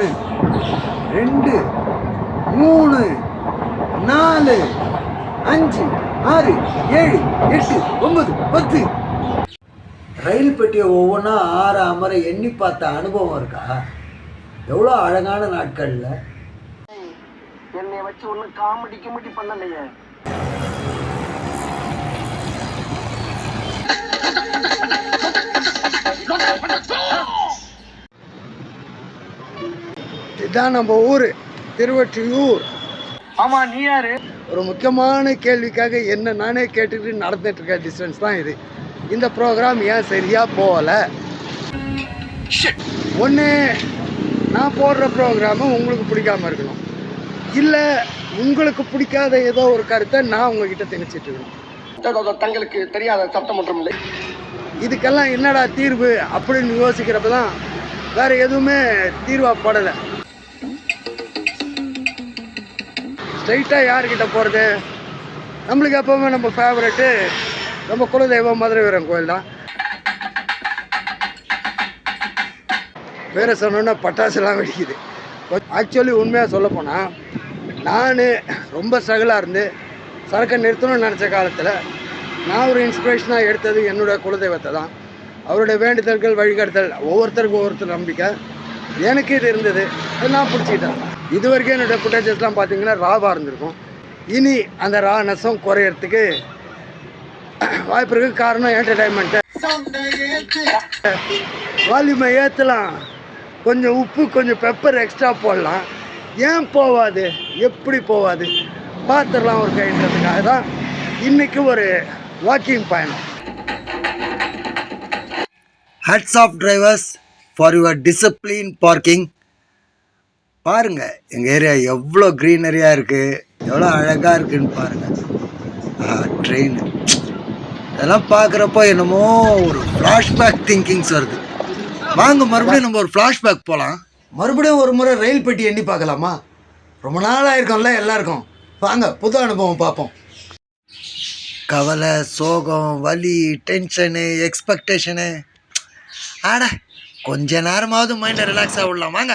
ஒன்று ரெண்டு மூணு நாலு அஞ்சு ஆறு ஏழு எட்டு ஒன்பது பத்து. ரயில் பெட்டியை ஒவ்வொன்றா ஆற அமர எண்ணி பார்த்த அனுபவம் இருக்கா? எவ்வளோ அழகான நாட்களில்? என்னை வச்சு ஒன்னும் காமெடி கிமெடி பண்ணலையே. இதுதான் நம்ம ஊர் திருவொற்றியூர். ஆமா நீ யாரு? ஒரு முக்கியமான கேள்விக்காக என்ன நானே கேட்டுட்டு நடந்துட்டு இருக்க டிஸ்டன்ஸ் தான் இது. இந்த ப்ரோக்ராம் ஏன் சரியா போகலை? ஒன்று நான் போடுற ப்ரோக்ராமு உங்களுக்கு பிடிக்காம இருக்கணும். இல்லை உங்களுக்கு பிடிக்காத ஏதோ ஒரு கருத்தை நான் உங்ககிட்ட திணிச்சிட்டு இருக்கணும். தங்களுக்கு தெரியாத சட்டமன்றம் இல்லை. இதுக்கெல்லாம் என்னடா தீர்வு அப்படின்னு யோசிக்கிறப்ப தான் வேற எதுவுமே தீர்வா படலை. ஸ்ட்ரைட்டாக யார்கிட்ட போகிறது நம்மளுக்கு எப்போவுமே நம்ம ஃபேவரெட்டு நம்ம குலதெய்வம் மதுரை வீரன் கோயில் தான். வேறு சொன்னோன்னா பட்டாசுலாம் வெடிக்குது. ஆக்சுவலி உண்மையாக சொல்ல போனால் நான் ரொம்ப ஸ்ட்ரகிளாக இருந்து சரக்கை நிறுத்தணும்னு நினச்ச காலத்தில் நான் ஒரு இன்ஸ்பிரேஷனாக எடுத்தது என்னுடைய குலதெய்வத்தை தான். அவருடைய வேண்டுதல்கள் வழிகாட்டுதல் ஒவ்வொருத்தருக்கும் ஒவ்வொருத்தர் நம்பிக்கை. எனக்கு இது இருந்தது அது நான் பிடிச்சிக்கிட்டேன். இது வரைக்கும் என்னோட ஃபுட்டேஜஸ்லாம் பார்த்தீங்கன்னா ராவாக இருந்திருக்கும். இனி அந்த ரா நெசம் குறையறதுக்கு வாய்ப்பு இருக்கு. காரணம் என்டர்டைன்மெண்ட்டு வால்யூமை ஏற்றலாம் கொஞ்சம் உப்பு கொஞ்சம் பெப்பர் எக்ஸ்ட்ரா போடலாம். ஏன் போவாது? எப்படி போவாது? பார்த்துடலாம் ஒரு கைன்றதுக்காக தான் இன்றைக்கு ஒரு வாக்கிங் பயணம் hats off drivers for your discipline parking பாருங்க எங்கள் ஏரியா எவ்வளோ க்ரீனரியாக இருக்குது எவ்வளோ அழகாக இருக்குன்னு பாருங்கள் ட்ரெயின் இதெல்லாம் பார்க்குறப்போ என்னமோ ஒரு ஃப்ளாஷ்பேக் திங்கிங்ஸ் வருது. வாங்க மறுபடியும் நம்ம ஒரு ஃப்ளாஷ்பேக் போகலாம் மறுபடியும் ஒரு முறை ரயில் பெட்டி எண்ணி பார்க்கலாமா? ரொம்ப நாளாக இருக்கும்ல எல்லாருக்கும். வாங்க புது அனுபவம் பார்ப்போம். கவலை சோகம் வலி டென்ஷனு எக்ஸ்பெக்டேஷனு ஆட கொஞ்ச நேரமாவது மைண்டை ரிலாக்ஸாக விடலாம். வாங்க.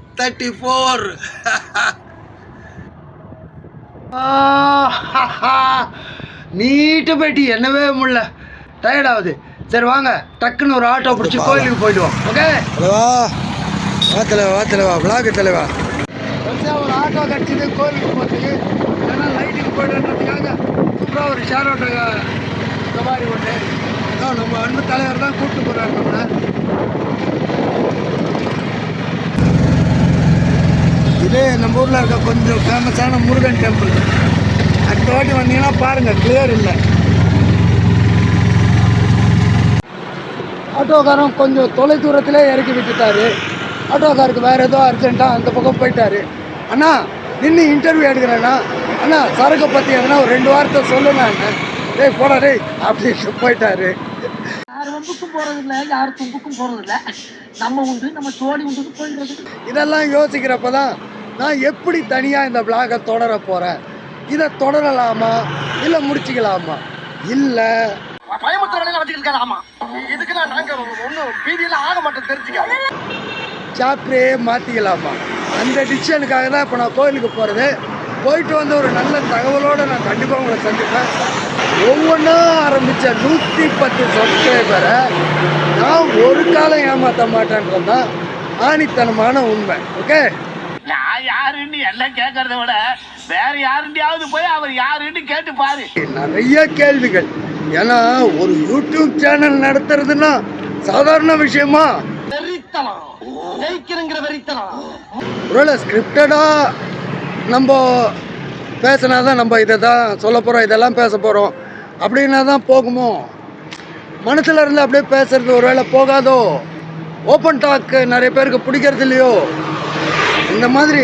Thirty four நீட்டு போயிட்டு என்னவே முடியல டயர்ட் ஆகுது. சரி வாங்க. டக்குன்னு ஒரு ஆட்டோ பிடிச்சி கோயிலுக்கு போயிடுவோம். ஓகே தலைவா. வா தலைவா வா தலைவா. விளாக்கு தலைவா. ஒரு ஆட்டோ கிடச்சிது கோயிலுக்கு போகிறதுக்கு ஏன்னா லைட்டுக்கு போய்ட்டுன்றதுக்காக சூப்பராக ஒரு ஷேர் ஆட்டோ இந்த மாதிரி ஒன்று நம்ம அன்பு தலைவர் தான் கூப்பிட்டு போகிறாரு நம்மளை இதே நம்ம ஊரில் இருக்க கொஞ்சம் ஃபேமஸான முருகன் டெம்பிள் அடுத்த வாட்டி வந்தீங்கன்னா பாருங்கள் கிளியர் இல்லை. ஆட்டோக்காரன் கொஞ்சம் தொலை தூரத்திலே இறக்கி விட்டுட்டாரு. ஆட்டோக்காருக்கு வேறு ஏதோ அர்ஜென்ட்டாக அந்த பக்கம் போயிட்டாரு. அண்ணா நின்று இன்டர்வியூ எடுக்கிறேண்ணா. அண்ணா சரக்கு பற்றி எதனா ஒரு ரெண்டு வாரத்தை சொல்லுண்ணா டேய் போடா டேய் அப்படின்ட்டு போயிட்டாரு. யார் வம்புக்கும் போறது இல்ல யார் தும்புக்கும் இல்ல நம்ம உண்டு நம்ம சோடி உண்டு போயிடுறது. இதெல்லாம் யோசிக்கிறப்ப தான் நான் எப்படி தனியாக இந்த விளாகை தொடர போகிறேன் இதை தொடரலாமா? இல்லை முடிச்சுக்கலாமா? இல்லை. சாப்டரே மாற்றிக்கலாமா அந்த டிசிஷனுக்காக தான் இப்போ நான் கோயிலுக்கு போகிறது போயிட்டு வந்து ஒரு நல்ல தகவலோடு நான் கண்டிப்பாக உங்களை சந்திப்பேன். ஒவ்வொன்றா ஆரம்பித்த நூற்றி பத்து சப்ஸ்கிரைபரை நான் ஒரு காலம் ஏமாற்ற மாட்டேன்றது தான் ஆணித்தனமான உண்மை. ஓகே நான் யாருன்னு எல்லாம் கேட்கறத விட வேற யாருண்டியாவது போய் அவர் யாருன்னு கேட்டு பாரு. நிறைய கேள்விகள். ஏன்னா ஒரு யூடியூப் சேனல் நடத்துறதுன்னா சாதாரண விஷயமா? வெறித்தனம். ஜெயிக்கிறங்கிற வெறித்தனம். ஒருவேளை ஸ்கிரிப்டடாக நம்ம பேசினா தான் நம்ம இதை தான் சொல்ல போகிறோம் இதெல்லாம் பேச போகிறோம் அப்படின்னா தான் போகுமோ? மனசில் இருந்து அப்படியே பேசுறது ஒருவேளை போகாதோ? ஓப்பன் டாக் நிறைய பேருக்கு பிடிக்கிறது இல்லையோ? இந்த மாதிரி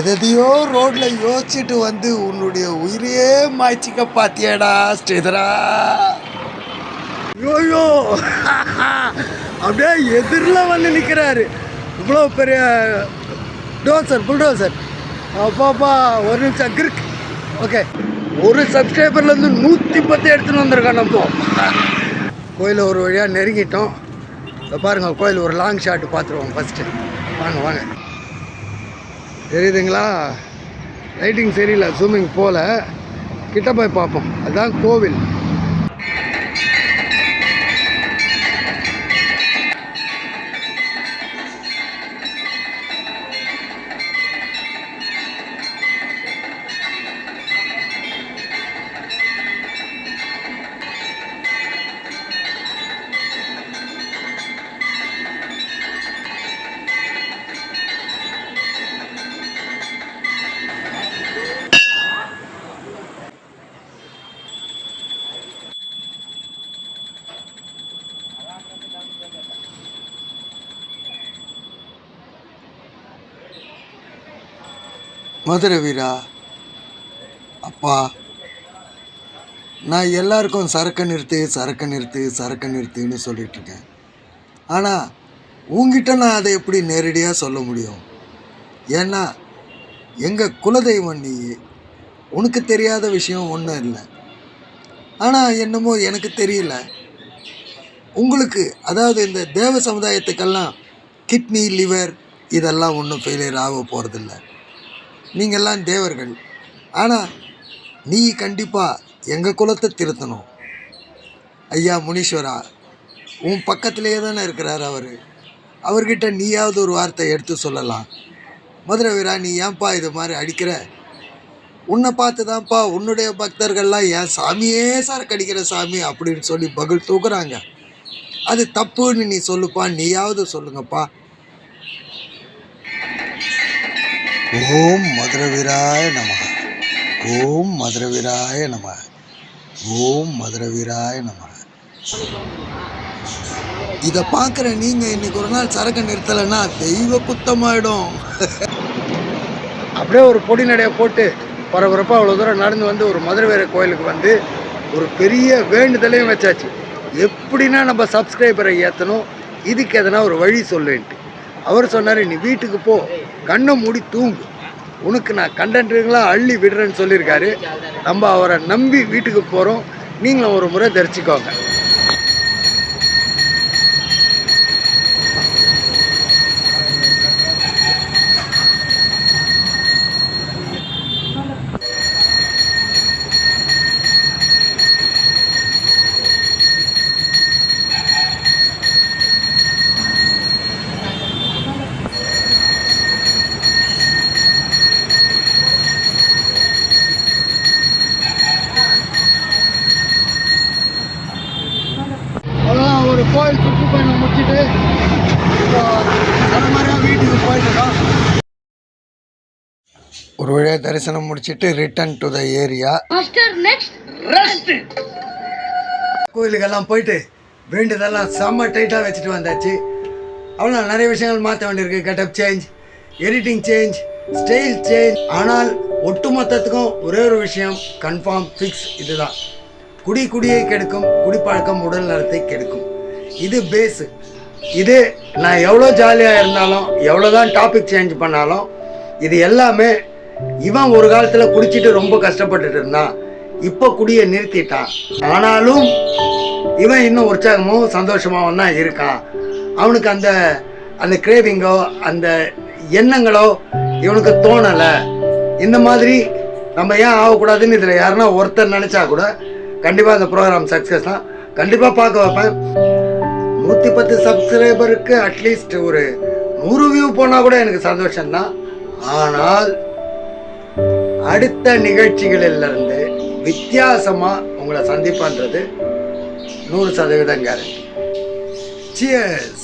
எதையோ ரோட்ல யோசிச்சுட்டு வந்து உன்னுடைய உயிரையே மாய்ச்சிக்க பாத்தியாடா ஸ்ரீதரா? ஐயோ! அப்படியே எதிரில் வந்து நிற்கிறாரு இவ்வளோ பெரிய டோசர் புல்டோசர். அப்பாப்பா ஒரு நிமிஷம் கிறுக்கு ஓகே. ஒரு சப்ஸ்கிரைபர்லேருந்து நூற்றி பத்து எடுத்துன்னு வந்திருக்கோம் நம்ம. கோயிலை ஒரு வழியாக நெருங்கிட்டோம். இதை பாருங்கள் கோயில் ஒரு லாங் ஷாட் பார்த்துருவோம் ஃபஸ்ட்டு வாங்க வாங்க. தெரியுதுங்களா? லைட்டிங் சரியில்லை ஜூமிங் போகல கிட்ட போய் பார்ப்போம். அதுதான் கோவில். மதுரை வீரா அப்பா. நான் எல்லாருக்கும் சரக்கு நிறுத்து சரக்கு நிறுத்து சரக்கு நிறுத்துன்னு சொல்லிகிட்ருக்கேன் ஆனால் உங்ககிட்ட நான் அதை எப்படி நேரடியாக சொல்ல முடியும்? ஏன்னா எங்கள் குலதெய்வம் நீ உனக்கு தெரியாத விஷயம் ஒன்றும் இல்லை. ஆனால் என்னமோ எனக்கு தெரியல. உங்களுக்கு அதாவது இந்த தேவ சமுதாயத்துக்கெல்லாம் கிட்னி லிவர் இதெல்லாம் ஒன்றும் ஃபெயிலியர் ஆக போகிறதில்ல நீங்கள்லாம் தேவர்கள். ஆனால் நீ கண்டிப்பாக எங்கள் குலத்தை திருத்தணும். ஐயா முனீஸ்வரா உன் பக்கத்திலேயே தானே இருக்கிறார் அவர். அவர்கிட்ட நீயாவது ஒரு வார்த்தை எடுத்து சொல்லலாம். மதுரை வீரா நீ ஏன்பா இது மாதிரி அடிக்கிற? உன்னை பார்த்து தான்ப்பா உன்னுடைய பக்தர்கள்லாம் என் சாமியே சார் கடிக்கிற சாமி அப்படின்னு சொல்லி பகிழ் தூக்குறாங்க. அது தப்புன்னு நீ சொல்லுப்பா நீயாவது சொல்லுங்கப்பா. ஓம் மதுரவீராய நம ஓம் மதுரவீராய நம ஓம் மதுரவீராய நம இதை பார்க்குற நீங்கள் இன்னைக்கு ஒரு நாள் சரக்கு நிறுத்தலைன்னா தெய்வ குத்தமாயிடும். அப்படியே ஒரு பொடி நடையை போட்டு பரபரப்பாக அவ்வளோ தூரம் நடந்து வந்து ஒரு மதுரை வீர கோயிலுக்கு வந்து ஒரு பெரிய வேண்டுதலையும் வச்சாச்சு. எப்படின்னா நம்ம சப்ஸ்கிரைபரை ஏற்றணும் இதுக்கு எதனா ஒரு வழி சொல்லுன்ட்டு. அவர் சொன்னார் நீ வீட்டுக்கு போ. கண்ணை மூடி தூங்கு. உனக்கு நான் கண்டென்ட்டுங்களாம் அள்ளி விடுறேன்னு சொல்லியிருக்காரு. நம்ம அவரை நம்பி வீட்டுக்கு போகிறோம் நீங்களும் ஒரு முறை தரிசிக்கோங்க அவ்வளோதான் ஒரு கோயில் சுற்றுப்பயணம் முடிச்சுட்டு இப்போ தலைமுறையாக வீட்டுக்கு போயிட்டுருக்கோம் ஒரு வழியாக தரிசனம் முடிச்சுட்டு ரிட்டர்ன் டு த ஏரியா கோயிலுக்கெல்லாம் போயிட்டு வேண்டியதெல்லாம் செம்ம டைட்டாக வச்சுட்டு வந்தாச்சு. அவ்வளோ நிறைய விஷயங்கள் மாற்ற வேண்டியிருக்கு. Getup change editing change style change ஆனால் ஒட்டுமொத்தத்துக்கும் ஒரே ஒரு விஷயம் கன்ஃபார்ம் ஃபிக்ஸ் இதுதான். குடி குடியை கெடுக்கும் குடிப்பழக்கம் உடல் நலத்தை கெடுக்கும். இது பேஸு இது நான் எவ்வளோ ஜாலியாக இருந்தாலும் எவ்வளோ தான் டாபிக் சேஞ்ச் பண்ணாலும் இது எல்லாமே இவன் ஒரு காலத்தில் குடிச்சிட்டு ரொம்ப கஷ்டப்பட்டுட்டு இருந்தான். இப்போ குடியை நிறுத்திட்டான். ஆனாலும் இவன் இன்னும் உற்சாகமும் சந்தோஷமாகவும் தான் இருக்கான். அவனுக்கு அந்த அந்த கிரேவிங்கோ அந்த எண்ணங்களோ இவனுக்கு தோணலை. இந்த மாதிரி நம்ம ஏன் ஆகக்கூடாதுன்னு இதில் யாருன்னா ஒருத்தர் நினச்சா கூட கண்டிப்பாக அந்த ப்ரோக்ராம் சக்ஸஸ் தான். கண்டிப்பாக பார்க்க வைப்பேன். நூற்றி பத்து சப்ஸ்கிரைபருக்கு அட்லீஸ்ட் ஒரு நூறு வியூ போனால் கூட எனக்கு சந்தோஷம்தான். ஆனால் அடுத்த நிகழ்ச்சிகளிலிருந்து வித்தியாசமாக உங்களை சந்திப்பன்றது நூறு சதவீதம் கேரண்டி சியர்ஸ்